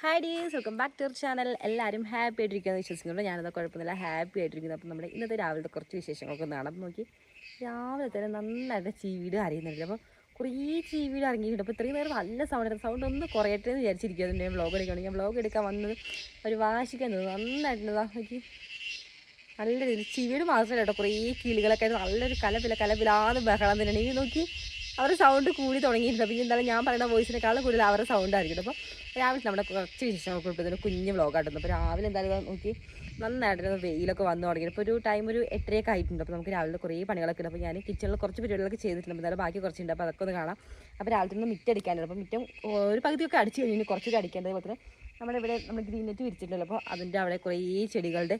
Hi dears welcome back to channel എല്ലാവരും happy ആയിട്ടിരിക്കുകയെന്ന് വിശ്വസിക്കുന്നുണ്ട്. ഞാനത് കുഴപ്പമൊന്നുമില്ല. ഹാപ്പി ആയിട്ടിരിക്കുന്നു. അപ്പം നമ്മുടെ ഇന്നത്തെ രാവിലത്തെ കുറച്ച് വിശേഷങ്ങളൊക്കെ കാണാം അപ്പം നോക്കി. രാവിലെ തന്നെ നന്നായിട്ട് ചീവീട് അറിയുന്നുണ്ട് അപ്പോൾ കുറേ ചീവീട് ഇറങ്ങിയിട്ടുണ്ട്. അപ്പോൾ ഇത്രയും നേരം നല്ല സൗണ്ട് സൗണ്ട് ഒന്ന് കുറയട്ടെ എന്ന് വിചാരിച്ചിരിക്കുന്നത് ഞാൻ വ്ളോഗ് എടുക്കുകയാണെങ്കിൽ ഞാൻ വ്ളോഗ് എടുക്കാൻ വന്നത് ഒരു വാശിക്കാൻ നന്നായിട്ടുള്ളതാ നോക്കി. നല്ല രീതിയിൽ ചീവീട് മാത്രമല്ല കേട്ടോ. കുറേ കീലുകളൊക്കെ ആയിട്ട് നല്ലൊരു കലപില കലപിലാന്ന് ബഹളം തന്നെയാണ്. ഈ നോക്കി. അവരുടെ സൗണ്ട് കൂടി തുടങ്ങിയിട്ടുണ്ട്. പിന്നെ എന്തായാലും ഞാൻ പറയുന്ന വോയിസിനേക്കാളും കൂടുതൽ അവരുടെ സൗണ്ട് ആയിരിക്കും. അപ്പോൾ രാവിലെ നമ്മുടെ കുറച്ച് വിശേഷം ഉൾപ്പെടുത്തുന്ന കുഞ്ഞ് വ്ളോഗായിട്ടുണ്ട് അപ്പോൾ രാവിലെ എന്തായാലും നോക്കി നന്നായിട്ടൊന്ന് വെയിലൊക്കെ വന്നു തുടങ്ങി ഇപ്പോൾ ഒരു ടൈം ഒരു എട്ടരയൊക്കെ ആയിട്ടുണ്ട്. അപ്പോൾ നമുക്ക് രാവിലെ കുറേ പണികളൊക്കെ ഉണ്ട്. അപ്പോൾ ഞാൻ കിച്ചണിൽ കുറച്ച് പരിപാടികളൊക്കെ ചെയ്തിട്ടുണ്ട്. അപ്പോൾ എന്തായാലും ബാക്കി കുറച്ചുണ്ട്. അപ്പോൾ അതൊക്കെ ഒന്ന് കാണാം. അപ്പോൾ രാവിലെ ഒന്ന് മിറ്റ് അടിക്കാനുണ്ട്. അപ്പോൾ മിറ്റം ഒരു പകുതിയൊക്കെ അടിച്ച് കഴിഞ്ഞു കുറച്ചൊക്കെ അടിക്കേണ്ടത് അതുപോലെ തന്നെ നമ്മുടെ ഇവിടെ നമ്മൾ ഗ്രീൻ നെറ്റ് വിരിച്ചിട്ടുണ്ടല്ലോ. അപ്പോൾ അതിന്റെ അവിടെ കുറേ ചെടികളുടെ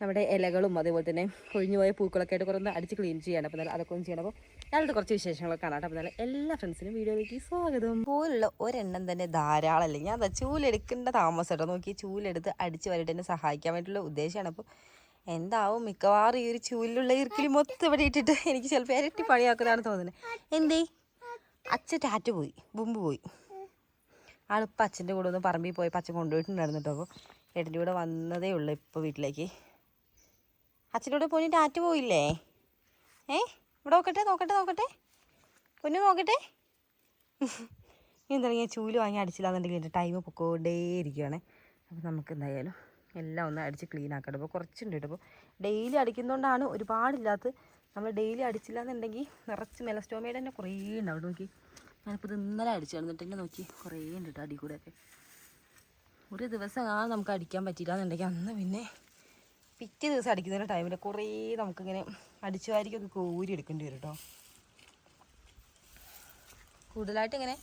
നമ്മുടെ ഇലകളും അതേപോലെ തന്നെ കൊഴിഞ്ഞുപോയ പൂക്കളൊക്കെ ആയിട്ട് കുറേ ഒന്ന് അടിച്ച് ക്ലീൻ ചെയ്യണം. അപ്പോൾ അതൊക്കെ ഒന്ന് ചെയ്യണം. അപ്പോൾ ഞാനത് കുറച്ച് വിശേഷങ്ങളൊക്കെ കാണാം. അപ്പോൾ എല്ലാ ഫ്രണ്ട്സിനും വീഡിയോയിലേക്ക് സ്വാഗതം. പോലുള്ള ഒരെണ്ണം തന്നെ ധാരാളമല്ലേ ഞാൻ അതാ ചൂലെടുക്കേണ്ട താമസം കേട്ടോ. നോക്കി ചൂലെടുത്ത് അടിച്ച് വരട്ടെ എന്നെ സഹായിക്കാൻ വേണ്ടിയുള്ള ഉദ്ദേശമാണ്. അപ്പോൾ എന്താവും? മിക്കവാറും ഈ ഒരു ചൂലിലുള്ള ഇരിക്കലും മൊത്തം ഇവിടെ ഇട്ടിട്ട് എനിക്ക് ചിലപ്പോൾ ഇരട്ടി പണിയാക്കുന്നതാണ് തോന്നുന്നത്. എന്തേ? അച്ഛൻ ടാറ്റ് പോയി ബുമ്പ് പോയി. ആളിപ്പോൾ അച്ഛന്റെ കൂടെ ഒന്ന് പറമ്പിൽ പോയി അച്ഛൻ കൊണ്ടുപോയിട്ടുണ്ടായിരുന്നു കേട്ടോ. അപ്പോൾ ഏട്ടന്റെ കൂടെ വന്നതേ ഉള്ളൂ ഇപ്പോൾ വീട്ടിലേക്ക്. അച്ഛന്റെ കൂടെ പോയി ടാറ്റ് പോയില്ലേ? ഏ? ഇവിടെ നോക്കട്ടെ നോക്കട്ടെ നോക്കട്ടെ. പൊന്നു നോക്കട്ടെ. എന്താ ഞാൻ ചൂൽ വാങ്ങി അടിച്ചില്ലാന്നുണ്ടെങ്കിൽ എന്റെ ടൈം പൊക്കോണ്ടേ ഇരിക്കുകയാണ് അപ്പോൾ നമുക്ക് എന്തായാലും എല്ലാം ഒന്ന് അടിച്ച് ക്ലീൻ ആക്കണം. അപ്പോൾ കുറച്ചുണ്ട് കേട്ടോ. അപ്പോൾ ഡെയിലി അടിക്കുന്നതുകൊണ്ടാണ് ഒരുപാടില്ലാത്ത നമ്മൾ ഡെയിലി അടിച്ചില്ല എന്നുണ്ടെങ്കിൽ നിറച്ച് മെലസ്റ്റോമയുടെ തന്നെ കുറേ ഉണ്ടാവും. നോക്കി. ഞാനിപ്പോൾ ഇത് ഇന്നലെ അടിച്ചു എന്നിട്ട് നോക്കി. കുറേ ഉണ്ട് കേട്ടോ അടി കൂടെയൊക്കെ. ഒരു ദിവസം ആ നമുക്ക് അടിക്കാൻ പറ്റിയില്ല എന്നുണ്ടെങ്കിൽ അന്ന് പിന്നെ പിറ്റേ ദിവസം അടിക്കുന്നതിന്റെ ടൈമിൽ കുറേ നമുക്കിങ്ങനെ അടിച്ചു വാരിക്കൊക്കെ കോരി എടുക്കേണ്ടി വരും കേട്ടോ കൂടുതലായിട്ട് ഇങ്ങനെ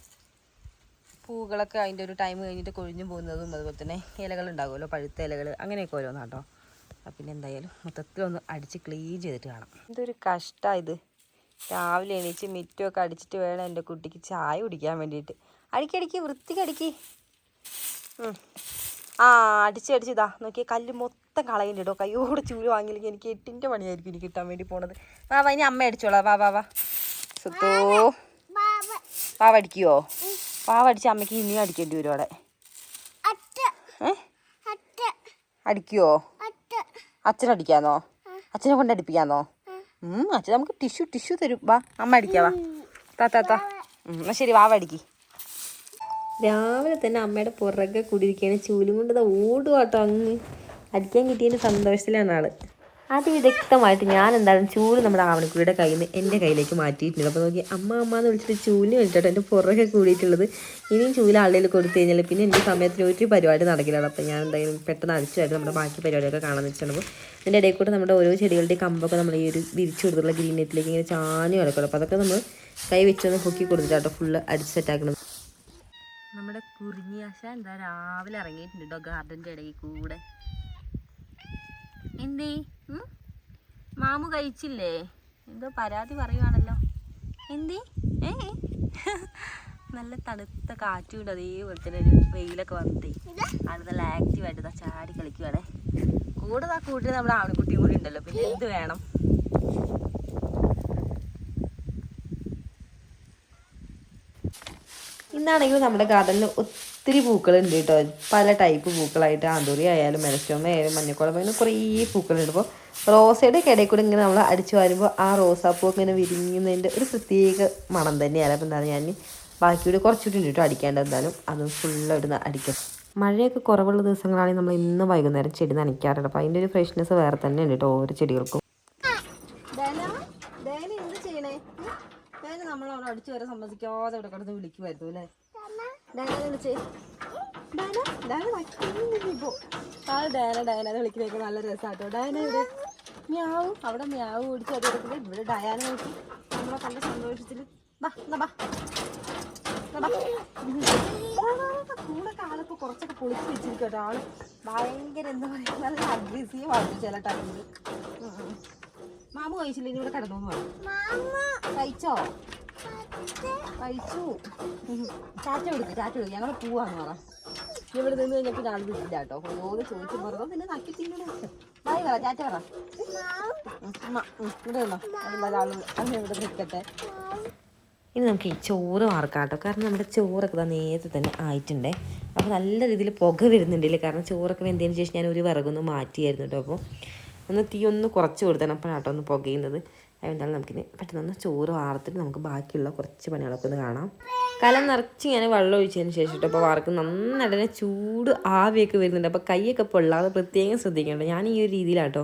പൂക്കളൊക്കെ അതിന്റെ ഒരു ടൈം കഴിഞ്ഞിട്ട് കൊഴിഞ്ഞു പോകുന്നതും അതുപോലെ തന്നെ ഇലകൾ ഉണ്ടാകുമല്ലോ പഴുത്ത ഇലകൾ അങ്ങനെയൊക്കെ അപ്പം പിന്നെ എന്തായാലും മൊത്തത്തിലൊന്ന് അടിച്ച് ക്ലീൻ ചെയ്തിട്ട് കാണാം. ഇതൊരു കഷ്ടമാണ് ഇത്. രാവിലെ എണീച്ച് മിറ്റുമൊക്കെ അടിച്ചിട്ട് വേണം എന്റെ കുട്ടിക്ക് ചായ കുടിക്കാൻ വേണ്ടിയിട്ട്. അടിക്കടിക്ക് വൃത്തിക്കടിക്ക്. ആ അടിച്ച് അടിച്ച് ഇതാ നോക്കിയേ കല്ല് മൊത്തം കളയുന്നുണ്ട് കേട്ടോ. കയ്യോടെ ചൂൽ വാങ്ങിയില്ലെങ്കിൽ എനിക്ക് എട്ടിന്റെ പണിയായിരിക്കും എനിക്ക് കിട്ടാൻ വേണ്ടി പോണത്. വാ വാ ഇനി അമ്മ അടിച്ചോളാം. വാ വാ വാ. സുത്തോ വാവ അടിക്കുവോ? വാവ അടിച്ച് അമ്മയ്ക്ക് ഇനിയും അടിക്കേണ്ടി വരും അവിടെ. അടിക്കുവോ? അച്ഛനടിക്കാന്നോ അച്ഛനെ കൊണ്ട് അടിപ്പിക്കാന്നോ? അച്ഛൻ നമുക്ക് ടിഷ്യൂ ടിഷ്യൂ തരും. വാ അമ്മ അടിക്കാവാ താ താ താ. എന്നാ ശരി വാവ അടിക്ക്. രാവിലെ തന്നെ അമ്മയുടെ പുറകെ കൂടിയിരിക്കുകയാണ്. ചൂലും കൊണ്ട് ഓടുവാട്ടോ അങ്ങ്. അടിക്കാൻ കിട്ടിയതിന്റെ സന്തോഷത്തിലാണ് ആൾ. അതിവിദഗ്ധമായിട്ട് ഞാൻ എന്തായാലും ചൂൽ നമ്മുടെ ആവണക്കുഴിയുടെ കയ്യിൽ നിന്ന് എന്റെ കയ്യിലേക്ക് മാറ്റിയിട്ടുണ്ട്. അപ്പോൾ നോക്കി അമ്മ അമ്മ എന്ന് വിളിച്ചിട്ട് ചൂലിന് വിളിച്ചിട്ട് എന്റെ പുറകെ കൂടിയിട്ടുള്ളത്. ഇനിയും ചൂൽ ആളുകളിൽ കൊടുത്തു കഴിഞ്ഞാൽ പിന്നെ എന്റെ സമയത്തിന് ഒരു പരിപാടി നടക്കില്ല അപ്പോൾ ഞാൻ എന്തായാലും പെട്ടെന്ന് അടിച്ചുമായിട്ട് നമ്മുടെ ബാക്കി പരിപാടിയൊക്കെ കാണാമെന്ന് വെച്ചാൽ അപ്പോൾ ഇതിന്റെ ഇടയിൽ കൂടെ നമ്മുടെ ഓരോ ചെടികളുടെ കമ്പൊക്കെ നമ്മൾ ഈ ഒരു വിരിച്ചു കൊടുത്തുള്ള ഗ്രീൻ നെറ്റിലേക്ക് ഇങ്ങനെ ചാഞ്ഞ് കിടക്കണം അപ്പോൾ അതൊക്കെ നമ്മൾ കൈ വെച്ചൊന്ന് പൊക്കി കൊടുത്തിട്ടാട്ടോ ഫുള്ള് അടിച്ച് സെറ്റാക്കണം നമ്മുടെ കുറിഞ്ഞിയാശ എന്താ രാവിലെ ഇറങ്ങിയിട്ടുണ്ട് കേട്ടോ ഗാർഡന്റെ ഇടയിൽ കൂടെ. എന്തേ? മാമു കഴിച്ചില്ലേ? എന്തോ പരാതി പറയുവാണല്ലോ. എന്തേ? ഏ? നല്ല തണുത്ത കാറ്റുണ്ട് അതേപോലെ തന്നെ ഒരു വെയിലൊക്കെ വന്നിട്ടേ. അത് നല്ല ആക്റ്റീവായിട്ട് ഇതാ ചാടി കളിക്കുവാണേ. കൂടെ ആ കൂട്ടിൽ നമ്മുടെ ആണുകുട്ടിയും കൂടി ഉണ്ടല്ലോ. പിന്നെ എന്ത് വേണം? ഇന്നാണെങ്കിൽ നമ്മുടെ ഗാർഡനിൽ ഒത്തിരി പൂക്കളുണ്ട് കേട്ടോ. പല ടൈപ്പ് പൂക്കളായിട്ട് ആന്തൂറി ആയാലും മെലസ്റ്റോമ ആയാലും മഞ്ഞക്കുളം അങ്ങനെ കുറേ പൂക്കളുണ്ട്. അപ്പോൾ റോസയുടെ ഇടയിൽ കൂടെ ഇങ്ങനെ നമ്മൾ അടിച്ചു വരുമ്പോൾ ആ റോസാപ്പൂ ഇങ്ങനെ വിരിഞ്ഞതിന്റെ ഒരു പ്രത്യേക മണം തന്നെയാണ്. അപ്പോൾ എന്താണ് ഞാൻ ബാക്കിയുടെ കുറച്ചുകൂടി ഉണ്ട് കേട്ടോ അടിക്കേണ്ടത് എന്തായാലും അതും ഫുള്ളായിട്ട് അടിക്കാം മഴയൊക്കെ കുറവുള്ള ദിവസങ്ങളാണെങ്കിൽ നമ്മൾ ഇന്ന് വൈകുന്നേരം ചെടി നനയ്ക്കാറുണ്ട് അപ്പോൾ അതിന്റെ ഒരു ഫ്രഷ്നെസ് വേറെ തന്നെ ഉണ്ട് കേട്ടോ ഓരോ ചെടികൾക്കും. നമ്മൾ അടിച്ചു വരെ സമ്മതിക്കാതെ ഇവിടെ കിടന്ന് വിളിക്കുമായിരുന്നു അല്ലേ? വിളിച്ചേ ആ ഡാന എന്ന് വിളിക്കുന്നതൊക്കെ നല്ല രസമാട്ടോ ഡയന ഇവിടെ മ്യാവും. അവിടെ മ്യാവ് ഓടിച്ച് അത് എടുക്കുന്നത് ഇവിടെ ഡയാന നോക്കി. നമ്മളെ കണ്ട സന്തോഷത്തിൽ ബാ എന്നാ ബാ എന്നാ ബാ. കൂടെ ആളിപ്പോ കുറച്ചൊക്കെ പൊളിച്ച് വെച്ചിരിക്കട്ടോ ആൾ. ഭയങ്കര എന്താ പറയുക നല്ല അഗ്രസീവ് ആണ് ചില ടൈമിൽ മാമു കഴിച്ചില്ല? ഇനി ഇവിടെ കിടന്നു കഴിച്ചോ? കഴിച്ചു. ചാറ്റ വിളിച്ചു ചാറ്റ വിളിച്ചു ഞങ്ങൾ പോവാന്ന് പറ. ഇവിടെ നിന്ന് കഴിഞ്ഞപ്പോൾ ഞാൻ വിട്ടില്ല കേട്ടോ. ഓരോന്ന് ചോദിച്ചു പറഞ്ഞോ. പിന്നെ നക്കി തിന്നണം ബായ് പറ ചാറ്റ പറ. ഇവിടെ നിന്നോ. ഇവിടെ നിൽക്കട്ടെ ഇനി നമുക്ക് ഈ ചോറ് വാർക്കാം കേട്ടോ. കാരണം നമ്മുടെ ചോറൊക്കെ നേരത്തെ തന്നെ ആയിട്ടുണ്ടേ. അപ്പോൾ നല്ല രീതിയിൽ പുക വരുന്നുണ്ടല്ലേ കാരണം ചോറൊക്കെ വെന്തതിന് ശേഷം ഞാൻ ഒരു വിറകൊന്ന് മാറ്റിയായിരുന്നു കേട്ടോ. അപ്പോൾ ഒന്ന് തീ ഒന്ന് കുറച്ച് കൊടുത്തണം. അപ്പോൾ കേട്ടോ ഒന്ന് പുകയുന്നത്. അതുകൊണ്ടാണ് നമുക്കിനി പെട്ടെന്ന് ചോറ് വാർത്തിട്ട് നമുക്ക് ബാക്കിയുള്ള കുറച്ച് പണികളൊക്കെ ഒന്ന് കാണാം. കലം നിറച്ച് ഞാൻ വെള്ളം ഒഴിച്ചതിന് ശേഷം കേട്ടോ അപ്പോൾ വാർക്ക് നന്നായിട്ട് തന്നെ ചൂട് ആവിയൊക്കെ വരുന്നുണ്ട്. അപ്പോൾ കൈയൊക്കെ പൊള്ളാതെ പ്രത്യേകം ശ്രദ്ധിക്കേണ്ട. ഞാൻ ഈ ഒരു രീതിയിലാട്ടോ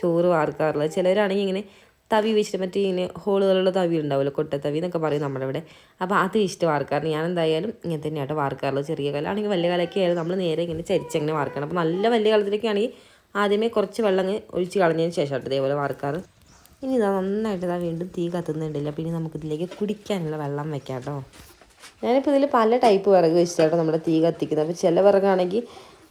ചോറ് വാർക്കാറുള്ളത്. ചിലവരാണെങ്കിൽ ഇങ്ങനെ തവി വെച്ചിട്ട് മറ്റേ ഇങ്ങനെ ഹോളുകളുള്ള തവി ഉണ്ടാവുമല്ലോ കൊട്ടത്തവി എന്നൊക്കെ പറയും നമ്മുടെ ഇവിടെ. അപ്പോൾ അത് ഇഷ്ടം വാർക്കാറുണ്ട്. ഞാൻ എന്തായാലും ഇങ്ങനെ തന്നെയാട്ടോ വാർക്കാറുള്ളത്. ചെറിയ കലാണെങ്കിൽ വലിയ കലയൊക്കെ ആയാലും നമ്മൾ നേരെ ഇങ്ങനെ ചരിച്ചങ്ങനെ വാർക്കണം. അപ്പോൾ നല്ല വലിയ കാലത്തിലൊക്കെ ആണെങ്കിൽ ആദ്യമേ കുറച്ച് വെള്ളം ഒഴിച്ച് കളഞ്ഞതിന് ശേഷം കേട്ടോ ഇതേപോലെ വാർക്കാറ്. ഇനി ഇതാ നന്നായിട്ട് ഇതാ വീണ്ടും തീ കത്തുന്നുണ്ടല്ലോ. പിന്നെ നമുക്കിതിലേക്ക് കുടിക്കാനുള്ള വെള്ളം വെക്കാം കേട്ടോ. ഞാനിപ്പോൾ ഇതിൽ പല ടൈപ്പ് വിറക് വെച്ചിട്ടാണ് നമ്മുടെ തീ കത്തിക്കുന്നത്. അപ്പോൾ ചില വിറകാണെങ്കിൽ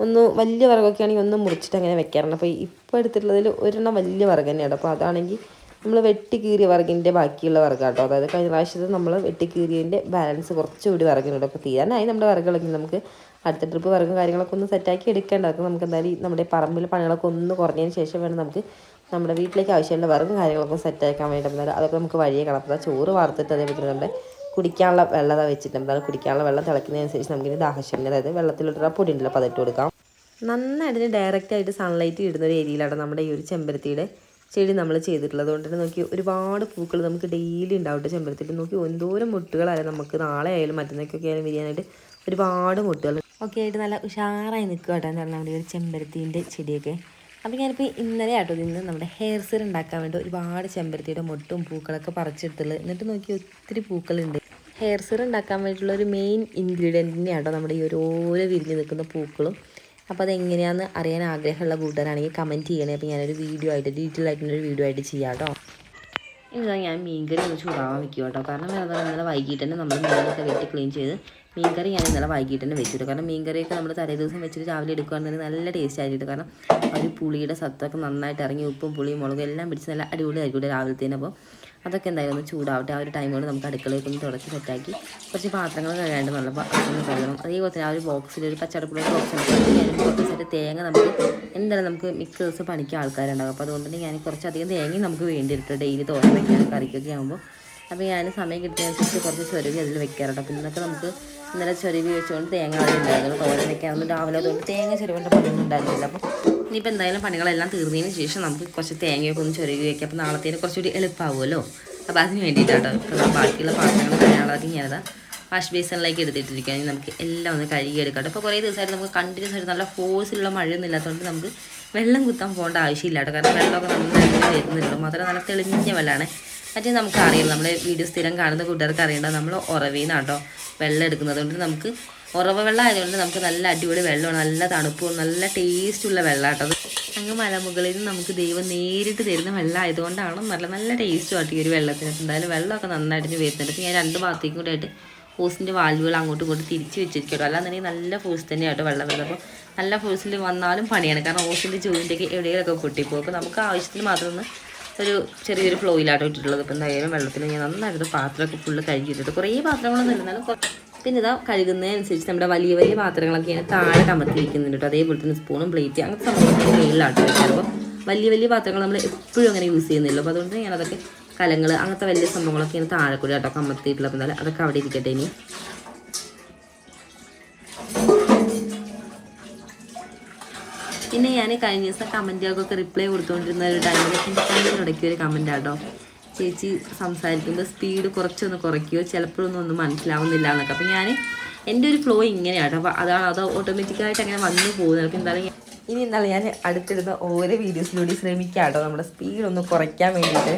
ഒന്ന് വലിയ വിറകൊക്കെ ആണെങ്കിൽ ഒന്ന് മുറിച്ചിട്ട് അങ്ങനെ വെക്കാറുണ്ട്. അപ്പോൾ ഇപ്പോൾ എടുത്തിട്ടുള്ളതിൽ ഒരെണ്ണം വലിയ വിറക് തന്നെയാണ്. അപ്പോൾ അതാണെങ്കിൽ നമ്മൾ വെട്ടി കീറിയ വിറകിന്റെ ബാക്കിയുള്ള വിറകാട്ടോ അതായത് കഴിഞ്ഞ പ്രാവശ്യത്തെ നമ്മൾ വെട്ടി കീറിയതിന്റെ ബാലൻസ് കുറച്ചുകൂടി വിറകിനുണ്ട് അപ്പോൾ തീരാനായി നമ്മുടെ വിറകുകളൊക്കെ. നമുക്ക് അടുത്ത ട്രിപ്പ് വിറകും കാര്യങ്ങളൊക്കെ ഒന്ന് സെറ്റാക്കി എടുക്കേണ്ട അതൊക്കെ നമുക്ക് എന്തായാലും നമ്മുടെ പറമ്പിൽ പണികളൊക്കെ ഒന്ന് കുറഞ്ഞതിന് ശേഷം വേണം നമുക്ക് നമ്മുടെ വീട്ടിലേക്ക് ആവശ്യമുള്ള വിറകും കാര്യങ്ങളൊക്കെ സെറ്റാക്കാൻ വേണ്ടി എന്തായാലും അതൊക്കെ നമുക്ക് വഴിയെ കാണാം ചോറ് വാർത്തിട്ട് അതേപോലെ നമ്മുടെ കുടിക്കാനുള്ള വെള്ളം വെച്ചിട്ടുണ്ട് കുടിക്കാനുള്ള വെള്ളം തിളയ്ക്കുന്നതനുസരിച്ച് നമുക്കിനി ദാഹശമനം അതായത് വെള്ളത്തിലിട്ടുള്ള പൊടി ഉണ്ടല്ലോ അപ്പോൾ അതിട്ട് കൊടുക്കാം. നന്നായിട്ട് ഡയറക്റ്റ് ആയിട്ട് സൺലൈറ്റ് ഇടുന്ന ഒരു ഏരിയയിലാണ് നമ്മുടെ ഈ ഒരു ചെമ്പരത്തിയുടെ ചെടി നമ്മൾ ചെയ്തിട്ടുള്ളത്. അതുകൊണ്ട് തന്നെ നോക്കി ഒരുപാട് പൂക്കൾ നമുക്ക് ഡെയിലി ഉണ്ടാവും ചെമ്പരത്തിയിട്ട് നോക്കി എന്തോരം മുട്ടുകളായാലും നമുക്ക് നാളെ ആയാലും മറ്റന്നൊക്കെ ആയാലും വിരിയാനായിട്ട് ഒരുപാട് മുട്ടുകൾ. ഒക്കെ ആയിട്ട് നല്ല ഉഷാറായി നിൽക്കുക കേട്ടോ എന്താണ് നമ്മുടെ ഈ ഒരു ചെമ്പരത്തിന്റെ ചെടിയൊക്കെ. അപ്പോൾ ഞാനിപ്പോൾ ഇന്നലെ ആട്ടോ ഇന്ന് നമ്മുടെ ഹെയർ സെർ ഉണ്ടാക്കാൻ വേണ്ടി ഒരുപാട് ചെമ്പരത്തിയുടെ മുട്ടും പൂക്കളൊക്കെ പറിച്ചെടുത്തുള്ളത് എന്നിട്ട് നോക്കി ഒത്തിരി പൂക്കളുണ്ട്. ഹെയർ സെർ ഉണ്ടാക്കാൻ വേണ്ടിയിട്ടുള്ള ഒരു മെയിൻ ഇൻഗ്രീഡിയന്റിനെ ആട്ടോ നമ്മുടെ ഈ ഓരോ വിരിഞ്ഞ് നിൽക്കുന്ന പൂക്കളും. അപ്പോൾ അതെങ്ങനെയാണെന്ന് അറിയാൻ ആഗ്രഹമുള്ള കൂട്ടുകാരാണെങ്കിൽ കമന്റ് ചെയ്യണേ. അപ്പോൾ ഞാനൊരു വീഡിയോ ആയിട്ട് ഡീറ്റെയിൽ ആയിട്ടുള്ളൊരു വീഡിയോ ആയിട്ട് ചെയ്യാം കേട്ടോ ഞാൻ മീൻകറി ഒന്ന് ചൂടാവാൻ വെക്കുക കേട്ടോ കാരണം എന്താ ഇന്നലെ വൈകിട്ട് തന്നെ നമ്മൾ മീനൊക്കെ വെട്ടി ക്ലീൻ ചെയ്ത് മീൻകറി ഞാൻ ഇന്നലെ വൈകിട്ട് തന്നെ വെച്ചിട്ട്. കാരണം മീൻകറിയൊക്കെ നമ്മൾ തലേ ദിവസം വെച്ചിട്ട് രാവിലെ എടുക്കുകയാണെന്നുണ്ടെങ്കിൽ നല്ല ടേസ്റ്റ് ആയിട്ട് കാരണം ഒരു പുളിയുടെ സത്തൊക്കെ നന്നായിട്ട് ഇറങ്ങി ഉപ്പും പുളിയും മുളകും എല്ലാം പിടിച്ച് നല്ല അടിപൊളിയായിരിക്കും രാവിലത്തേന് അപ്പോൾ അതൊക്കെ എന്തായാലും ഒന്ന് ചൂടാവട്ടെ. ആ ഒരു ടൈം കൊണ്ട് നമുക്ക് അടുക്കളയൊക്കെ ഒന്ന് തുടച്ച് സെറ്റാക്കി കുറച്ച് പാത്രങ്ങൾ കഴിയാണ്ട് നല്ല ഒന്ന് കഴുകണം. അതേപോലെ തന്നെ ആ ഒരു ബോക്സിൽ ഒരു പച്ചടപ്പുള്ള ബോക്സ് ഉണ്ട് കുറച്ച് സെറ്റ് തേങ്ങ നമുക്ക് എന്തായാലും നമുക്ക് മിക്ക ദിവസം പണിക്ക് ആൾക്കാരുണ്ടാകും. അപ്പോൾ അതുകൊണ്ട് തന്നെ ഞാൻ കുറച്ചധികം തേങ്ങയും നമുക്ക് വേണ്ടിയിട്ട് ഡെയിലി തോരൻ വയ്ക്കാൻ കറിക്കൊക്കെ ആകുമ്പോൾ അപ്പോൾ ഞാൻ സമയം കിട്ടിയതനുസരിച്ച് കുറച്ച് ചെറുകി അതിൽ വെക്കാറുണ്ട്. അപ്പോൾ ഇന്നൊക്കെ നമുക്ക് ഇന്നലെ ചുരവി വെച്ചുകൊണ്ട് തേങ്ങ അവിടെ ഉണ്ടായിരുന്നു. തോരനൊക്കെ വെക്കാറുണ്ട് രാവിലെ അതുകൊണ്ട് തേങ്ങ ചുരവേണ്ട പണിയൊന്നും ഉണ്ടായിരുന്നില്ല. അപ്പോൾ ഇനിയിപ്പോൾ എന്തായാലും പണികളെല്ലാം തീർന്നതിന് ശേഷം നമുക്ക് കുറച്ച് തേങ്ങയൊക്കെ ഒന്ന് ചെറിയ വയ്ക്കാം അപ്പോൾ നാളത്തേന് കുറച്ചുകൂടി എളുപ്പമാവുമല്ലോ അപ്പോൾ അതിന് വേണ്ടിയിട്ടാട്ടോ ഇപ്പോൾ ബാക്കിയുള്ള പാത്രങ്ങൾ കഴിയാനുള്ളതൊക്കെ ഞാനത് വാഷ് ബേസിനിലേക്ക് എടുത്തിട്ടിരിക്കുകയാണെങ്കിൽ നമുക്ക് എല്ലാം ഒന്ന് കഴുകിയെടുക്കാം. അപ്പോൾ കുറേ ദിവസമായിട്ട് നമുക്ക് കണ്ടിന്യൂസ് ആയിട്ട് നല്ല ഫോഴ്സിലുള്ള മഴയൊന്നും ഇല്ലാത്തതുകൊണ്ട് നമുക്ക് വെള്ളം കുത്താൻ പോകേണ്ട ആവശ്യമില്ല കേട്ടോ. കാരണം വെള്ളമൊക്കെ നന്നായിട്ട് വരുന്നുണ്ട്. മാത്രമേ നല്ല തെളിഞ്ഞ വെള്ളമാണ്. മറ്റേ നമുക്ക് അറിയാം നമ്മൾ വീഡിയോ സ്ഥിരം കാണുന്ന കൂട്ടുകാർക്ക് അറിയണ്ട നമ്മൾ ഉറവീന്നാട്ടോ വെള്ളം എടുക്കുന്നത്. കൊണ്ട് നമുക്ക് ഉറവ വെള്ളം ആയതുകൊണ്ട് നമുക്ക് നല്ല അടിപൊളി വെള്ളമാണ്. നല്ല തണുപ്പും നല്ല ടേസ്റ്റുള്ള വെള്ളമാട്ടോ കേട്ടോ അങ്ങ് മലമുകളിൽ നിന്ന് നമുക്ക് ദൈവം നേരിട്ട് തരുന്ന വെള്ളം ആയതുകൊണ്ടാണ് നല്ല നല്ല ടേസ്റ്റും ആട്ടി ഒരു വെള്ളത്തിന്. എന്തായാലും വെള്ളമൊക്കെ നന്നായിട്ട് വരുന്നുണ്ട്. ഞാൻ രണ്ട് ഭാഗത്തേക്കും കൂടെ ആയിട്ട് ഫോഴ്സിന്റെ വാൽവുകൾ അങ്ങോട്ടും ഇങ്ങോട്ടും തിരിച്ച് വെച്ചിരിക്കട്ടോ അല്ലാന്നുണ്ടെങ്കിൽ നല്ല ഫോഴ്സ് തന്നെയാട്ടോ വെള്ളം വരുന്നത്. അപ്പോൾ നല്ല ഫോഴ്സിൽ വന്നാലും പണിയാണ്. കാരണം ഓസിന്റെ ജോയിന്റൊക്കെ എവിടെയെങ്കിലൊക്കെ പൊട്ടിപ്പോകും അപ്പോൾ നമുക്ക് ആവശ്യത്തിന് മാത്രം ഒന്ന് ഒരു ചെറിയൊരു ഫ്ലോയിലാട്ടോ ഇട്ടിട്ടുള്ളത്. ഇപ്പം എന്തായാലും വെള്ളത്തിൽ ഞാൻ നന്നായിട്ട് പാത്രമൊക്കെ ഫുള്ള് കഴുകിയിട്ടിട്ട് കുറേ പാത്രങ്ങളൊന്നും ഇരുന്നാലും പിന്നെ ഇതാ കഴുകുന്നതനുസരിച്ച് നമ്മുടെ വലിയ വലിയ പാത്രങ്ങളൊക്കെയാണ് താഴെ കമത്തി വയ്ക്കുന്നുണ്ട് കേട്ടോ. അതേപോലെ തന്നെ സ്പൂണും പ്ലേറ്റ് അങ്ങനത്തെ സംഭവങ്ങളൊക്കെ മേളിലാട്ടോ വെക്കാറ്. അപ്പോൾ വലിയ വലിയ പാത്രങ്ങൾ നമ്മൾ എപ്പോഴും അങ്ങനെ യൂസ് ചെയ്യുന്നില്ല. അപ്പോൾ അതുകൊണ്ട് ഞാനതൊക്കെ കലങ്ങൾ അങ്ങനത്തെ വലിയ സംഭവങ്ങളൊക്കെ ഇങ്ങനെ താഴെ കൂടി കേട്ടോ എന്തായാലും അതൊക്കെ അവിടെ ഇരിക്കട്ടെ ഇനി. പിന്നെ ഞാൻ കഴിഞ്ഞ ദിവസം കമന്റുകൾക്കൊക്കെ റിപ്ലൈ കൊടുത്തുകൊണ്ടിരുന്ന ഒരു ടൈമിൽ എന്റെ കണ്ണിനിടയ്ക്ക് ഒരു ആട്ടോ ചേച്ചി സംസാരിക്കുമ്പോൾ സ്പീഡ് കുറച്ചൊന്ന് കുറയ്ക്കുകയോ ചിലപ്പോഴൊന്നും ഒന്നും മനസ്സിലാവുന്നില്ല എന്നൊക്കെ. അപ്പം ഞാൻ എന്റെ ഒരു ഫ്ലോ അപ്പോൾ അതാണ് അത് ഓട്ടോമാറ്റിക്കായിട്ട് അങ്ങനെ വന്നു പോകുന്നത്. അപ്പം എന്തായാലും ഇനി എന്താണ് ഞാൻ അടുത്തിടുന്ന ഓരോ വീഡിയോസിലൂടെ ശ്രമിക്കാം കേട്ടോ നമ്മുടെ സ്പീഡ് ഒന്ന് കുറയ്ക്കാൻ വേണ്ടിയിട്ട്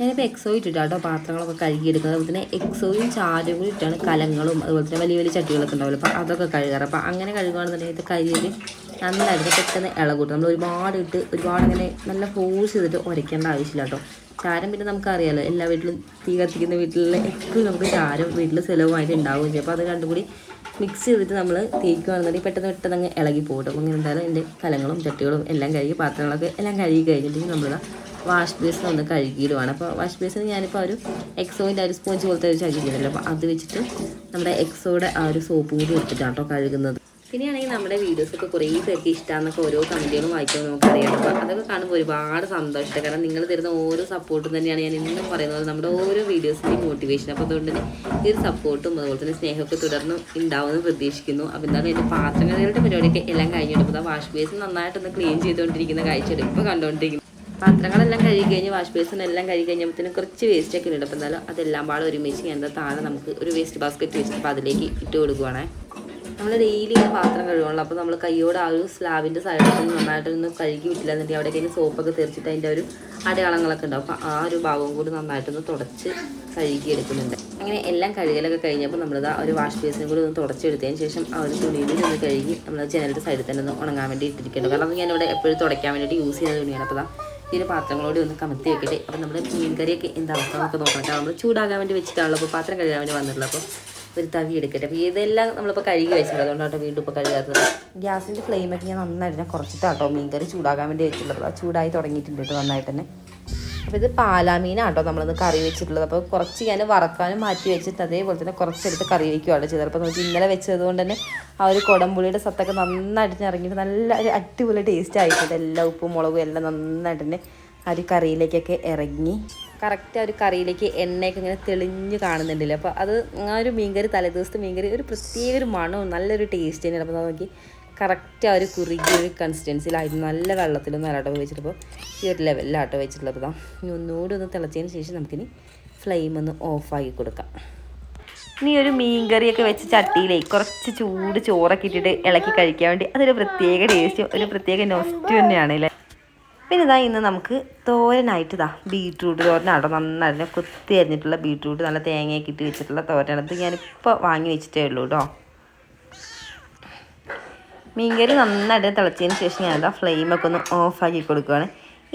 ഞാനിപ്പോൾ എക്സോ ഇട്ടിട്ടാട്ടോ പാത്രങ്ങളൊക്കെ കഴുകിയെടുക്കുന്നത്. അതുപോലെ തന്നെ എക്സോയും ചാരും കൂടി ഇട്ടാണ് കലങ്ങളും അതുപോലെ തന്നെ വലിയ വലിയ ചട്ടികളൊക്കെ ഉണ്ടാവില്ല അപ്പോൾ അതൊക്കെ കഴുകാറ്. അപ്പോൾ അങ്ങനെ കഴുകുകയാണെന്നുണ്ടെങ്കിൽ ഇത് കരിയിൽ നന്നായിട്ട് പെട്ടെന്ന് ഇളകൂട്ടും നമ്മൾ ഒരുപാട് ഇട്ട് ഒരുപാട് അങ്ങനെ നല്ല ഫോഴ്സ് ചെയ്തിട്ട് ഉരയ്ക്കേണ്ട ആവശ്യമില്ല കേട്ടോ. ചാരം പിന്നെ നമുക്കറിയാലോ എല്ലാ വീട്ടിലും തീ കത്തിക്കുന്ന വീട്ടിലെ എപ്പോഴും നമുക്ക് ചാരം വീട്ടിൽ സുലഭമായിട്ട് ഉണ്ടാവുകയും ചെയ്യും. അപ്പോൾ അത് രണ്ടും കൂടി മിക്സ് ചെയ്തിട്ട് നമ്മൾ തേക്കുകയാണെന്നുണ്ടെങ്കിൽ പെട്ടെന്ന് പെട്ടെന്ന് അങ്ങ് ഇളകി പോകട്ടെ. അങ്ങനെ എന്തായാലും എന്റെ കലങ്ങളും ചട്ടികളും എല്ലാം കഴുകി പാത്രങ്ങളൊക്കെ എല്ലാം കഴുകി കഴിഞ്ഞിട്ടുണ്ടെങ്കിൽ നമ്മൾ വാഷ് ബേസിൽ ഒന്ന് കഴുകിയിടുവാണ്. അപ്പോൾ വാഷ് ബേസിന് ഞാനിപ്പോൾ ഒരു എക്സോയിന്റെ ഒരു സ്പോഞ്ച് പോലത്തെ ഒരു ചകിരിയുണ്ടല്ലോ അപ്പോൾ അത് വെച്ചിട്ട് നമ്മുടെ എക്സോയുടെ ആ ഒരു സോപ്പ് കൂടി എടുത്തിട്ടാണ് കേട്ടോ കഴുകുന്നത്. പിന്നെയാണെങ്കിൽ നമ്മുടെ വീഡിയോസൊക്കെ കുറേ പേർക്ക് ഇഷ്ടമാണെന്നൊക്കെ ഓരോ കമന്റുകളും വായിക്കുമ്പോൾ നമുക്കറിയാം. അപ്പോൾ അതൊക്കെ കാണുമ്പോൾ ഒരുപാട് സന്തോഷമാണ് കാരണം നിങ്ങൾ തരുന്ന ഓരോ സപ്പോർട്ടും തന്നെയാണ് ഞാൻ ഇന്നും പറയുന്നത് നമ്മുടെ ഓരോ വീഡിയോസിന്റെയും മോട്ടിവേഷൻ അപ്പോൾ അതുകൊണ്ട് തന്നെ ഈ ഒരു സപ്പോർട്ടും അതുപോലെ തന്നെ സ്നേഹമൊക്കെ തുടർന്ന് ഉണ്ടാവുമെന്ന് പ്രതീക്ഷിക്കുന്നു. അപ്പോൾ എന്തായാലും എന്റെ പാത്രങ്ങളുടെ പരിപാടിയൊക്കെ എല്ലാം കഴിഞ്ഞിട്ട് വാഷ് ബേസ് നന്നായിട്ടൊന്ന് ക്ലീൻ ചെയ്തുകൊണ്ടിരിക്കുന്ന കാഴ്ചയാണ് ഇപ്പോൾ കണ്ടുകൊണ്ടിരിക്കുന്നത് പാത്രങ്ങളെല്ലാം കഴുകി കഴിഞ്ഞ് വാഷ് ബേസിൻ എല്ലാം കഴുകി കഴിഞ്ഞപ്പോഴത്തേനും കുറച്ച് വേസ്റ്റ് ഒക്കെ ഉണ്ട്. അപ്പോൾ എന്തായാലും അതെല്ലാം പാടെ ഒരുമിച്ച് എന്താ താഴെ നമുക്ക് ഒരു വേസ്റ്റ് ബാസ്ക്കറ്റ് വെച്ചിട്ട് അപ്പോൾ അതിലേക്ക് ഇട്ട് കൊടുക്കുവാണേ. നമ്മൾ ഡെയിലി ഇങ്ങനെ പാത്രം കഴുകണല്ലോ. അപ്പോൾ നമ്മൾ കൈയോട് ആ ഒരു സ്ലാബിന്റെ സൈഡിൽ നന്നായിട്ടൊന്ന് കഴുകി വിട്ടില്ല എന്നിട്ട് അവിടെ കഴിഞ്ഞ് സോപ്പൊക്കെ തെറിച്ചിട്ട് അതിന്റെ ഒരു അടയാളങ്ങളൊക്കെ ഉണ്ടാവും. അപ്പോൾ ആ ഒരു ഭാഗവും കൂടി നന്നായിട്ടൊന്ന് തുടച്ച് കഴുകി എടുക്കുന്നുണ്ട്. അങ്ങനെ എല്ലാം കഴുകലൊക്കെ കഴിഞ്ഞപ്പോൾ നമ്മളിത് ഒരു വാഷ് ബേസിനും കൂടി ഒന്ന് തുടച്ചെടുത്തതിന് ശേഷം ആ ഒരു തുണിയിൽ ഒന്ന് കഴുകി നമ്മൾ ജനലിന്റെ സൈഡിൽ തന്നെ ഒന്ന് ഉണങ്ങാൻ വേണ്ടി ഇട്ടിരിക്കുന്നുണ്ട് കാരണം ഞാൻ ഇവിടെ എപ്പോഴും തുടയ്ക്കാൻ വേണ്ടിയിട്ട് യൂസ് ചെയ്യുന്ന തുണിയാണ്. അപ്പോൾ ഈ ഒരു പാത്രങ്ങളോട് ഒന്ന് കമത്തി വെക്കട്ടെ. അപ്പോൾ നമ്മൾ മീൻ കറിയൊക്കെ എന്താ അവസ്ഥ നമുക്ക് നോക്കണം. കാരണം നമ്മൾ ചൂടാകാൻ വേണ്ടി വെച്ചിട്ടാണല്ലോ അപ്പോൾ പാത്രം കഴുകാൻ വേണ്ടി വന്നിട്ടുള്ളത്. അപ്പോൾ ഒരു തവി എടുക്കട്ടെ. അപ്പോൾ ഇതെല്ലാം നമ്മളിപ്പോൾ കഴുകി വെച്ചിട്ടുണ്ട്. അതുകൊണ്ടാട്ടോ വീണ്ടും ഇപ്പോൾ കഴുകാത്തത്. ഗ്യാസിന്റെ ഫ്ലെയിമൊക്കെ ഞാൻ നന്നായിട്ട് ഞാൻ കുറച്ചിട്ടാട്ടോ മീൻ കറി ചൂടാകാൻ വേണ്ടി വെച്ചിട്ടുള്ളത്. ചൂടായി തുടങ്ങിയിട്ടുണ്ട് കേട്ടോ നന്നായിട്ട് തന്നെ. അപ്പോൾ ഇത് പാലാമീനാട്ടോ നമ്മളിന്ന് കറി വെച്ചിട്ടുള്ളത്. അപ്പോൾ കുറച്ച് ഞാൻ വറക്കാനും മാറ്റി വെച്ചിട്ട് അതേപോലെ തന്നെ കുറച്ചെടുത്ത് കറി വയ്ക്കുകയാണ് ചെയ്തത്. അപ്പോൾ നമുക്ക് ഇന്നലെ വെച്ചത് കൊണ്ട് തന്നെ ആ ഒരു കുടംപുളിയുടെ സത്തൊക്കെ നന്നായിട്ട് ഇറങ്ങിയിട്ട് നല്ല ഒരു അടിപൊളി ടേസ്റ്റ് ആയിട്ടുണ്ട്. എല്ലാ ഉപ്പും മുളകും എല്ലാം നന്നായിട്ട് തന്നെ ആ ഒരു കറിയിലേക്കൊക്കെ ഇറങ്ങി. കറക്റ്റ് ആ ഒരു കറിയിലേക്ക് എണ്ണയൊക്കെ ഇങ്ങനെ തെളിഞ്ഞ് കാണുന്നുണ്ടല്ലോ? അപ്പോൾ അത് ആ ഒരു മീൻകറി തലേദിവസത്തെ മീൻകറി ഒരു പ്രത്യേക ഒരു മണവും നല്ലൊരു ടേസ്റ്റ് തന്നെയാണ്. അപ്പോൾ നോക്കി കറക്റ്റ് ആ ഒരു കുറുകിയ ഒരു കൺസിസ്റ്റൻസിയിലായിരുന്നു നല്ല വെള്ളത്തിലൊന്നും അല്ലാട്ടോ വെച്ചിട്ടപ്പോൾ ഈ ഒരു ലെവലിലാട്ടോ വെച്ചിട്ടുള്ളത് അപ്പോൾ ഇനി ഒന്നുകൂടി ഒന്ന് തിളച്ചതിന് ശേഷം നമുക്കിനി ഫ്ലെയിം ഒന്ന് ഓഫാക്കി കൊടുക്കാം. ഇനി ഒരു മീൻകറിയൊക്കെ വെച്ച് ചട്ടിയിലേ കുറച്ച് ചൂട് ചോറൊക്കെ ഇട്ടിട്ട് ഇളക്കി കഴിക്കാൻ വേണ്ടി അതൊരു പ്രത്യേക ടേസ്റ്റ് ഒരു പ്രത്യേക നൊസ്റ്റ് തന്നെയാണ് അല്ലേ പിന്നെ ഇതാ ഇന്ന് നമുക്ക് തോരനായിട്ട് ഇതാ ബീട്രൂട്ട് തോരനാട്ടോ നന്നായിട്ട് കുത്തി അരിഞ്ഞിട്ടുള്ള ബീട്രൂട്ട് നല്ല തേങ്ങയൊക്കെ ഇട്ട് വെച്ചിട്ടുള്ള തോരനാണ്. ഇത് ഞാനിപ്പോൾ വാങ്ങി വെച്ചിട്ടേ ഉള്ളൂ കേട്ടോ മീൻകറി നന്നായിട്ട് തിളച്ചതിന് ശേഷം ഞാനിതാ ഫ്ലെയിമൊക്കെ ഒന്ന് ഓഫാക്കി കൊടുക്കുകയാണ്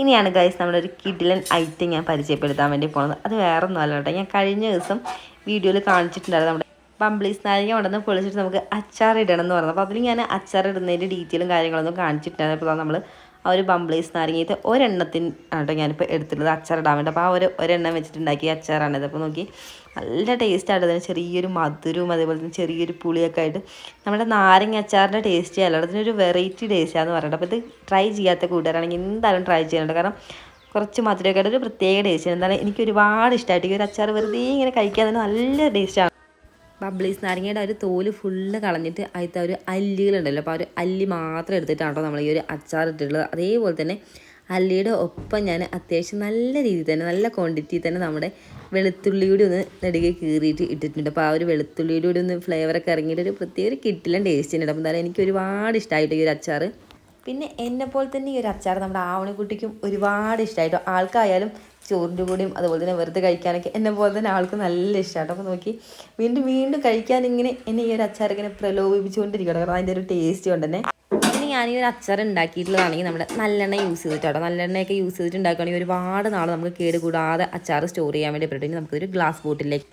ഇനിയാണ് ഗൈസ് നമ്മുടെ ഒരു കിഡിലൻ ഐറ്റം ഞാൻ പരിചയപ്പെടുത്താൻ വേണ്ടി പോകുന്നത് അത് വേറെ ഒന്നും അല്ല കേട്ടോ ഞാൻ കഴിഞ്ഞ ദിവസം വീഡിയോയിൽ കാണിച്ചിട്ടുണ്ടായിരുന്നു നമ്മുടെ ബംബ്ലീസ് നാരങ്ങ ഉണ്ടെന്ന് പൊളിച്ചിട്ട് നമുക്ക് അച്ചാർ ഇടണം എന്ന് പറഞ്ഞത് അപ്പോൾ അതിൽ ഞാൻ അച്ചാർ ഇടുന്നതിന്റെ ഡീറ്റെയിലും കാര്യങ്ങളൊന്നും കാണിച്ചിട്ടുണ്ടായിരുന്നു. അപ്പോൾ നമ്മൾ ആ ഒരു ബംബ്ലീസ് നാരങ്ങയത്തെ ഒരെണ്ണത്തിന് ആട്ടോ ഞാനിപ്പോൾ എടുത്തിട്ടുള്ളത് അച്ചാറിടാൻ വേണ്ടി. അപ്പോൾ ആ ഒരു ഒരെണ്ണം വെച്ചിട്ടുണ്ടാക്കിയ അച്ചാറാണിത്. അപ്പോൾ നോക്കി നല്ല ടേസ്റ്റ് ആയിട്ട് അതിന് ചെറിയൊരു മധുരവും അതേപോലെ തന്നെ ചെറിയൊരു പുളിയൊക്കെ ആയിട്ട്. നമ്മുടെ നാരങ്ങ അച്ചാറിന്റെ ടേസ്റ്റ് അല്ലാതെ അതിനൊരു വെറൈറ്റി ടേസ്റ്റാന്ന് പറയുന്നത് അപ്പോൾ ഇത് ട്രൈ ചെയ്യാത്ത കൂട്ടുകാരാണെങ്കിൽ എന്തായാലും ട്രൈ ചെയ്യാനുണ്ട് കാരണം കുറച്ച് മധുരമൊക്കെ ഒരു പ്രത്യേക ടേസ്റ്റ് എന്തായാലും എനിക്ക് ഒരുപാട് ഇഷ്ടമായിട്ട് ഈ ഒരു അച്ചാർ വെറുതെ ഇങ്ങനെ കഴിക്കാൻ തന്നെ നല്ല ടേസ്റ്റാണ് ബബ്ലീസ് നാരങ്ങയുടെ ഒരു തോൽ ഫുള്ള് കളഞ്ഞിട്ട് അതിലത്തെ ഒരു അല്ലികളുണ്ടല്ലോ. അപ്പോൾ ഒരു അല്ലി മാത്രം എടുത്തിട്ടാണ് കേട്ടോ നമ്മൾ ഈ ഒരു അച്ചാർ ഇട്ടിട്ടുള്ളത്. അതേപോലെ തന്നെ അല്ലിയുടെ ഒപ്പം ഞാൻ അത്യാവശ്യം നല്ല രീതിയിൽ തന്നെ നല്ല ക്വാണ്ടിറ്റി തന്നെ നമ്മുടെ വെളുത്തുള്ളി കൂടി ഒന്ന് നെടുകെ കീറിയിട്ട് ഇട്ടിട്ടുണ്ട്. അപ്പോൾ ആ ഒരു വെളുത്തുള്ളിയുടെ കൂടി ഒന്ന് ഫ്ലേവറൊക്കെ ഇറങ്ങിയിട്ട് ഒരു പ്രത്യേക ഒരു കിട്ടിലും ടേസ്റ്റ് ഉണ്ട് അപ്പോൾ എന്തായാലും എനിക്ക് ഒരുപാട് ഇഷ്ടമായിട്ട് ഈ ഒരു അച്ചാർ പിന്നെ എന്നെ പോലെ തന്നെ ഈ ഒരു അച്ചാർ നമ്മുടെ ആവണിക്കുട്ടിക്കും ഒരുപാട് ഇഷ്ടമായിട്ടോ ആൾക്കായാലും ചോറിന്റെ കൂടെയും അതുപോലെ തന്നെ വെറുതെ കഴിക്കാനൊക്കെ എന്നെ പോലെ തന്നെ ആൾക്ക് നല്ല ഇഷ്ടമാണ് അപ്പോൾ നോക്കി വീണ്ടും വീണ്ടും കഴിക്കാൻ ഇങ്ങനെ എന്നെ ഈ ഒരു അച്ചാർ ഇങ്ങനെ പ്രലോഭിപ്പിച്ചുകൊണ്ടിരിക്കണം കാരണം അതിന്റെ ഒരു ടേസ്റ്റ് കൊണ്ട് തന്നെ. പിന്നെ ഞാൻ ഈ ഒരു അച്ചാർ ഉണ്ടാക്കിയിട്ടുള്ളതാണെങ്കിൽ നമ്മുടെ നല്ലെണ്ണ യൂസ് ചെയ്തിട്ടോ നല്ലെണ്ണയൊക്കെ യൂസ് ചെയ്തിട്ട് ഉണ്ടാക്കുകയാണെങ്കിൽ ഒരുപാട് നാൾ നമുക്ക് കേട് കൂടാതെ അച്ചാർ സ്റ്റോർ ചെയ്യാൻ വേണ്ടി പറ്റും. നമുക്കൊരു ഗ്ലാസ് ബോട്ടിലേക്ക്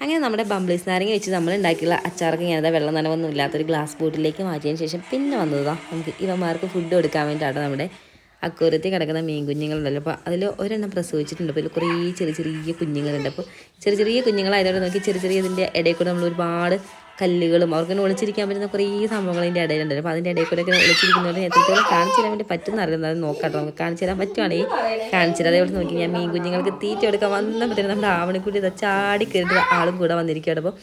അങ്ങനെ നമ്മുടെ ബംബ്ലീസ് നാരങ്ങ വെച്ച് നമ്മൾ ഉണ്ടാക്കിയുള്ള അച്ചാർക്ക് ഞാനത് വെള്ളം നനവൊന്നും ഇല്ലാത്തൊരു ഗ്ലാസ് ബോട്ടിലേക്ക് മാറ്റിയതിന് ശേഷം പിന്നെ വന്നതാണ് നമുക്ക് ഇവന്മാർക്ക് ഫുഡ് കൊടുക്കാൻ വേണ്ടിയിട്ടാണ് നമ്മുടെ അക്കൂരത്തിൽ കിടക്കുന്ന മീൻ കുഞ്ഞുങ്ങളുണ്ടല്ലോ. അപ്പോൾ അതിൽ ഒരെണ്ണം പ്രസവിച്ചിട്ടുണ്ട്. അപ്പോൾ അതിൽ കുറേ ചെറിയ ചെറിയ കുഞ്ഞുങ്ങളുണ്ട്. അപ്പോൾ ചെറിയ ചെറിയ കുഞ്ഞുങ്ങളായതുകൊണ്ട് നോക്കി ചെറിയ ചെറിയ ഇതിന്റെ ഇടയിൽ കൂടെ നമ്മൾ ഒരുപാട് കല്ലുകളും അവർക്ക് ഒളിച്ചിരിക്കാൻ പറ്റുന്ന കുറേ സംഭവങ്ങൾ അതിന്റെ ഇടയിലുണ്ട്. അപ്പോൾ അതിന്റെ ഇടയിൽ കൂടെ ഒക്കെ ഒളിച്ചിരിക്കുന്നവരെ എത്രത്തോളം കാണിച്ചു തരാൻ വേണ്ടി പറ്റുന്ന അറിയുന്നത് നോക്കാട്ടോ നമുക്ക് കാണിച്ചു തരാൻ പറ്റുവാണെങ്കിൽ കാണിച്ചു തരാം. അതേപോലെ നോക്കി ഞാൻ മീൻ കുഞ്ഞുങ്ങൾക്ക് തീറ്റ എടുക്കാൻ വന്നപ്പോഴത്തേനും നമ്മുടെ ആവണിക്കുട്ടി ചാടി കയറിയിട്ട് ആളും കൂടെ വന്നിരിക്കുകയാണ്. അപ്പോൾ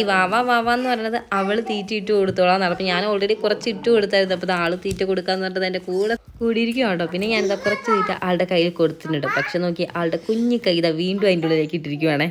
ഈ വാവ വാവ എന്ന് പറയുന്നത് അവൾ തീറ്റ ഇട്ട് കൊടുത്തോളാം അപ്പോൾ ഞാൻ ഓൾറെഡി കുറച്ച് ഇട്ട് കൊടുത്തായിരുന്നു. അപ്പോൾ ആൾ തീറ്റ കൊടുക്കാന്ന് പറഞ്ഞത് എന്റെ കൂടെ കൂടിയിരിക്കും കേട്ടോ. പിന്നെ ഞാനിതാ കുറച്ച് തീറ്റ ആളുടെ കയ്യിൽ കൊടുത്തിട്ടുണ്ട് പക്ഷെ നോക്കി ആളുടെ കുഞ്ഞു കൈ ഇതാ വീണ്ടും അതിന്റെ ഉള്ളിലേക്ക് ഇട്ടിരിക്കുവാണേ.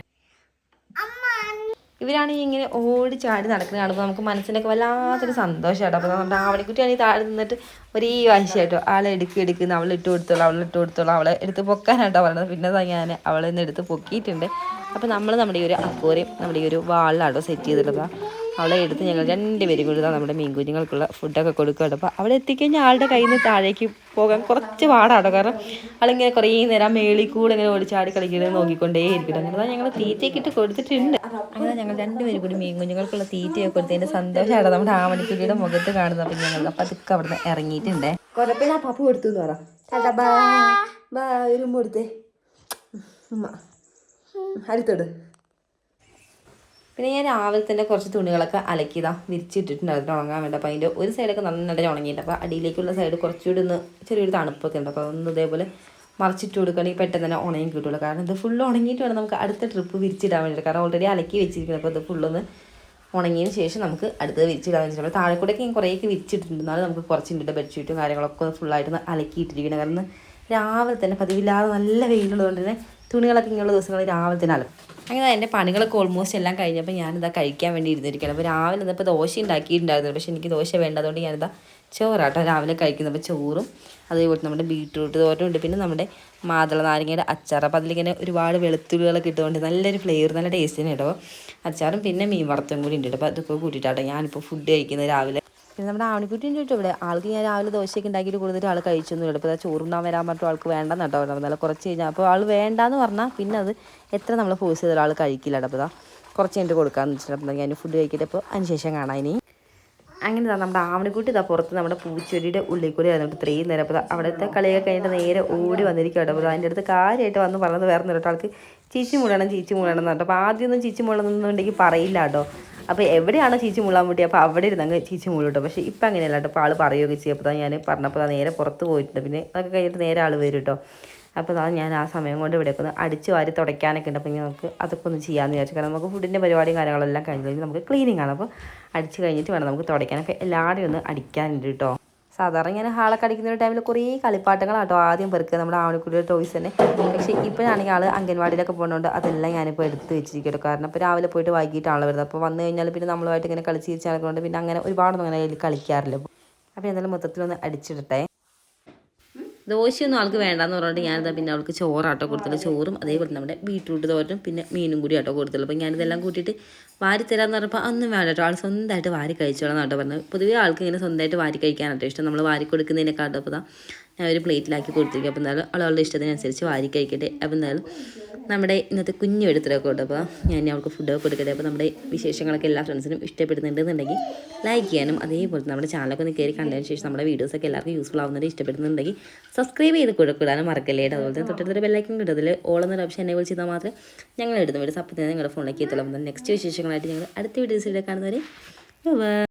ഇവരാണെങ്കിൽ ഇങ്ങനെ ഓടി ചാടി നടക്കുന്ന കാണുമ്പോൾ നമുക്ക് മനസ്സിനൊക്കെ വല്ലാത്തൊരു സന്തോഷമായിട്ടോ അപ്പോൾ നമ്മുടെ ആവണിക്കുട്ടിയാണെങ്കിൽ താഴെ നിന്നിട്ട് ഒരേ വാശിയായിട്ടോ ആളെ എടുക്കി എടുക്കുന്ന അവളെ ഇട്ട് കൊടുത്തോളൂ അവളെ ഇട്ട് കൊടുത്തോളൂ അവളെ എടുത്ത് പൊക്കാനായിട്ടോ പറഞ്ഞത്. പിന്നെ ഞാൻ അവളെ നിന്ന് എടുത്ത് പൊക്കിയിട്ടുണ്ട്. അപ്പോൾ നമ്മൾ നമ്മുടെ ഈ ഒരു അക്വറിയം നമ്മുടെ ഈ ഒരു വാളിലാട്ടോ സെറ്റ് ചെയ്തിട്ടുള്ളതാണ് അവളെ എടുത്ത് ഞങ്ങൾ രണ്ടുപേരും കൂടി തന്നെ നമ്മുടെ മീൻ കുഞ്ഞുങ്ങൾക്കുള്ള ഫുഡൊക്കെ കൊടുക്കുകയാണ്. അപ്പോൾ അവിടെ എത്തിക്കഴിഞ്ഞാൽ ആളുടെ കയ്യിൽ നിന്ന് താഴേക്ക് പോകാൻ കുറച്ച് പാടാണ്. കാരണം ആളിങ്ങനെ കുറേ നേരം മേളിൽ കൂടെ ഇങ്ങനെ ഓടിച്ചാടി കളിക്കുന്നത് നോക്കിക്കൊണ്ടേ ഇരിക്കണം അങ്ങനെ ഞങ്ങൾ തീറ്റയൊക്കെ ഇട്ട് കൊടുത്തിട്ടുണ്ട്. അങ്ങനെ ഞങ്ങൾ രണ്ടുപേരും കൂടി മീൻ കുഞ്ഞുങ്ങൾക്കുള്ള തീറ്റയൊക്കെ കൊടുത്തതിന്റെ സന്തോഷമാണ് നമ്മുടെ ആമണിക്കുട്ടിയുടെ മുഖത്ത് കാണുന്നത്. അപ്പം ഞങ്ങൾ അപ്പം അതൊക്കെ അവിടെ നിന്ന് ഇറങ്ങിയിട്ടുണ്ട് പപ്പു കൊടുത്തു എന്ന് പറ ടാറ്റാ ബാ കൊടുത്തേ. ഉമ്മ. അടുത്തോട് പിന്നെ ഞാൻ രാവിലെ തന്നെ കുറച്ച് തുണികളൊക്കെ അലക്കിയതാ വിരിച്ചിട്ടിട്ടുണ്ടായിരുന്നു ഉണങ്ങാൻ വേണ്ടി. അപ്പോൾ അതിന്റെ ഒരു സൈഡൊക്കെ നന്നായിട്ട് ഉണങ്ങിയിട്ട് അപ്പോൾ അടിയിലേക്കുള്ള സൈഡ് കുറച്ചുകൂടി ഒന്ന് ചെറിയൊരു തണുപ്പൊക്കെ ഉണ്ട്. അപ്പോൾ അതൊന്ന് ഇതേപോലെ മറിച്ചിട്ട് കൊടുക്കുകയാണെങ്കിൽ പെട്ടെന്ന് തന്നെ ഉണങ്ങി കിട്ടുള്ളൂ കാരണം ഇത് ഫുള്ള് ഉണങ്ങിയിട്ട് വേണം നമുക്ക് അടുത്ത ട്രിപ്പ് വിരിച്ചിടാൻ വേണ്ടിയിട്ട്. കാരണം ഓൾറെഡി അലക്കി വെച്ചിരിക്കുന്നത്. അപ്പോൾ ഇത് ഫുള്ളൊന്ന് ഉണങ്ങിയതിന് ശേഷം നമുക്ക് അടുത്തത് വിരിച്ചിടാൻ വെച്ചിട്ടുണ്ട് താഴെ കൂടെയൊക്കെ ഞാൻ കുറേയൊക്കെ വിരിച്ചിട്ടുണ്ട് എന്നാലും നമുക്ക് കുറച്ചുണ്ട് ബെഡ്ഷീറ്റും കാര്യങ്ങളൊക്കെ ഒന്ന് ഫുള്ളായിട്ട് ഒന്ന് അലക്കിയിട്ടിരിക്കണം. കാരണം രാവിലെ തന്നെ പതിവില്ലാതെ നല്ല വെയിലുള്ളതുകൊണ്ട് തന്നെ തുണികളൊക്കെ ഇങ്ങനെയുള്ള ദിവസങ്ങളിൽ രാവിലെ തന്നെ അലക്കും. അങ്ങനെ എന്റെ പണികളൊക്കെ ഓൾമോസ്റ്റ് എല്ലാം കഴിഞ്ഞപ്പോൾ ഞാനിതാ കഴിക്കാൻ വേണ്ടി ഇരുന്നിരിക്കുകയാണ്. അപ്പോൾ രാവിലെ ഇന്നിപ്പോൾ ദോശ ഉണ്ടാക്കിയിട്ടുണ്ടായിരുന്നു പക്ഷേ എനിക്ക് ദോശ വേണ്ടതുകൊണ്ട് ഞാനിതാ ചോറാട്ടോ രാവിലെ കഴിക്കുന്നത്. അപ്പോൾ ചോറും അതേപോലെ നമ്മുടെ ബീട്രൂട്ട് തോരനുണ്ട് പിന്നെ നമ്മുടെ മാതള നാരങ്ങയുടെ അച്ചാർ അപ്പോൾ അതിലിങ്ങനെ ഒരുപാട് വെളുത്തുള്ളികളൊക്കെ ഇട്ടുകൊണ്ട് നല്ലൊരു ഫ്ലേവർ നല്ല ടേസ്റ്റിന് കേട്ടോ. അച്ചാറും പിന്നെ മീൻ വറുത്തും കൂടി ഉണ്ട് അപ്പോൾ അതൊക്കെ കൂട്ടിയിട്ടാട്ടോ ഞാനിപ്പോൾ ഫുഡ് കഴിക്കുന്നത് രാവിലെ. പിന്നെ നമ്മുടെ ആവണിക്കുട്ടി ചോദിച്ചു ഇവിടെ. ആൾക്ക് ഞാൻ രാവിലെ ദോശയൊക്കെ ഉണ്ടാക്കിയിട്ട് കൊടുത്തിട്ട് ആൾ കഴിച്ചൊന്നും ഇല്ല ഇപ്പോൾ ചോറുണ്ടാൻ വരാൻ പറഞ്ഞിട്ട് ആൾക്ക് വേണ്ടെന്ന് കേട്ടോ നല്ല കുറച്ച് കഴിഞ്ഞാൽ അപ്പോൾ ആൾ വേണ്ടാന്ന് പറഞ്ഞാൽ പിന്നെ അത് എത്ര നമ്മൾ ഫോഴ്സ് ചെയ്താൽ ആൾ കഴിക്കില്ല കേട്ടോ. അപ്പോൾ കുറച്ച് കഴിഞ്ഞിട്ട് കൊടുക്കാമെന്ന് വെച്ചിട്ടുണ്ടെങ്കിൽ ഞാൻ ഫുഡ് കഴിക്കിയിട്ട് അപ്പോൾ അതിന് ശേഷം കാണാം ഇനി. അങ്ങനെ തന്നെ നമ്മുടെ ആവണിക്കുട്ടി ഇതാ പുറത്ത് നമ്മുടെ പൂച്ചെടിയുടെ ഉള്ളിൽ കൂടി ആയിരുന്നു ഇത്രയും നേരം അപ്പോൾ അവിടുത്തെ കളിയൊക്കെ കഴിഞ്ഞിട്ട് നേരെ ഓടി വന്നിരിക്കും അപ്പോൾ അതിന്റെ അടുത്ത് കാര്യമായിട്ട് വന്ന് പറഞ്ഞത് വേറെ കേട്ടോ. ആൾക്ക് ചീച്ചി മൂടണം ചീച്ചി മൂടണം എന്ന് കേട്ടോ അപ്പോൾ ആദ്യമൊന്നും ചീച്ചി മുള്ളണമെന്നുണ്ടെങ്കിൽ പറയില്ല കേട്ടോ. അപ്പോൾ എവിടെയാണ് ചീച്ചി മുള്ളാൻ മുട്ടി അപ്പോൾ അവിടെ ഇരുന്നങ്ങ് ചീച്ചി മുള്ളിട്ടോ. പക്ഷേ ഇപ്പം അങ്ങനെയല്ല കേട്ടോ. അപ്പോൾ ആൾ പറയുകയൊക്കെ ചെയ്യും. അപ്പോൾ ഞാൻ പറഞ്ഞപ്പോൾ നേരെ പുറത്ത് പോയിട്ടുണ്ട്. പിന്നെ അതൊക്കെ കഴിഞ്ഞിട്ട് നേരെ ആൾ വരും കേട്ടോ. അപ്പോൾ അതാണ് ഞാൻ ആ സമയം കൊണ്ട് ഇവിടെയൊക്കെ ഒന്ന് അടിച്ച് വാരി തുടയ്ക്കാനൊക്കെ ഉണ്ട്. അപ്പോൾ നമുക്ക് അതൊക്കെ ഒന്ന് ചെയ്യാമെന്ന് വിചാരിച്ചു. കാരണം നമുക്ക് ഫുഡിന്റെ പരിപാടിയും കാര്യങ്ങളെല്ലാം കഴിഞ്ഞ് കഴിഞ്ഞ് നമുക്ക് ക്ലീനിങ് ആണ്. അപ്പോൾ അടിച്ച് കഴിഞ്ഞിട്ട് വേണം നമുക്ക് തുടയ്ക്കാനൊക്കെ എല്ലാവരെയും ഒന്ന് അടിക്കാനുണ്ട് കേട്ടോ. സാധാരണ ഇങ്ങനെ ഹാളൊക്കെ അടിക്കുന്ന ഒരു ടൈമിൽ കുറേ കളിപ്പാട്ടങ്ങളാട്ടോ ആദ്യം പെറുക്കുക. നമ്മുടെ ആവണിക്കുട്ടിയുടെ ടോയ്സ് തന്നെ. പക്ഷേ ഇപ്പോഴാണെങ്കിൽ ആൾ അംഗൻവാടിയിലൊക്കെ പോകുന്നതുകൊണ്ട് അതെല്ലാം ഞാനിപ്പോൾ എടുത്ത് വെച്ചിരിക്കട്ടോ കാരണം ഇപ്പോൾ രാവിലെ പോയിട്ട് വൈകിട്ടാണല്ലോ വരുന്നത്. അപ്പോൾ വന്നു കഴിഞ്ഞാൽ പിന്നെ നമ്മളുമായിട്ട് ഇങ്ങനെ കളിച്ച് ചിരിച്ച് പിന്നെ അങ്ങനെ ഒരുപാടൊന്നും അങ്ങനെ കളിക്കാറില്ല. അപ്പോൾ എന്തായാലും മൊത്തത്തിലൊന്ന് അടിച്ചിടട്ടെ. ദോശയൊന്നും ആൾക്ക് വേണ്ടാന്ന് പറഞ്ഞിട്ട് ഞാനിതാ പിന്നെ അവൾക്ക് ചോറാട്ടോ കൊടുത്തുള്ളൂ ചോറും അതേപോലെ നമ്മുടെ ബീട്രൂട്ട് തോരനും പിന്നെ മീനും കൂടി ആട്ടോ കൊടുത്തുള്ളൂ. അപ്പോൾ ഞാനിതെല്ലാം കൂട്ടിയിട്ട് വാരി തരാമെന്ന് പറഞ്ഞപ്പോൾ അന്നും വേണ്ട കേട്ടോ. ആൾ സ്വന്തമായിട്ട് വാരി കഴിച്ചോളാം കേട്ടോ പറഞ്ഞത്. പൊതുവേ ആൾക്ക് ഇങ്ങനെ സ്വന്തമായിട്ട് വാരി കഴിക്കാനാട്ടോ ഇഷ്ടം. നമ്മൾ വാരി കൊടുക്കുന്നതിനെക്കാട്ടും അപ്പോൾ ഞാൻ ഒരു പ്ലേറ്റിലാക്കി കൊടുത്തിരിക്കും. അപ്പോൾ എന്തായാലും ആളുകളുടെ ഇഷ്ടത്തിനനുസരിച്ച് വാരി കഴിക്കട്ടെ. അപ്പോൾ എന്തായാലും നമ്മുടെ ഇന്നത്തെ കുഞ്ഞു എടുത്തിട്ടൊക്കെ ഉണ്ട് അപ്പോൾ ഞാൻ അവൾക്ക് ഫുഡൊക്കെ കൊടുക്കട്ടെ. അപ്പോൾ നമ്മുടെ വിശേഷങ്ങളൊക്കെ എല്ലാ ഫ്രണ്ട്സിനും ഇഷ്ടപ്പെടുന്നുണ്ടെന്നുണ്ടെങ്കിൽ ലൈക്ക് ചെയ്യാനും അതേപോലെ നമ്മുടെ ചാനലൊക്കെ ഒന്ന് കയറി കണ്ടതിന് ശേഷം നമ്മുടെ വീഡിയോസൊക്കെ എല്ലാവർക്കും യൂസ്ഫുൾ ആവുന്നത് ഇഷ്ടപ്പെടുന്നുണ്ടെങ്കിൽ സബ്സ്ക്രൈബ് ചെയ്ത് കൊടുക്കിടാനും മറക്കല്ലേ അതുപോലെ തന്നെ തൊട്ടടുത്തൊരു ബെല്ലൈക്കും കിട്ടും ഓൾ എന്നൊരു ഓപ്ഷൻ എന്നെ വിളിച്ചാൽ മാത്രമേ ഞങ്ങൾ ഇടുന്ന വീഡിയോസ് അപ്പോൾ തന്നെ നിങ്ങളുടെ ഫോണിലേക്ക് എത്തുള്ളൂ നെക്സ്റ്റ് വിശേഷങ്ങളായിട്ട് ഞങ്ങൾ അടുത്ത വീഡിയോസിലൂടെ കാണുന്നവരെ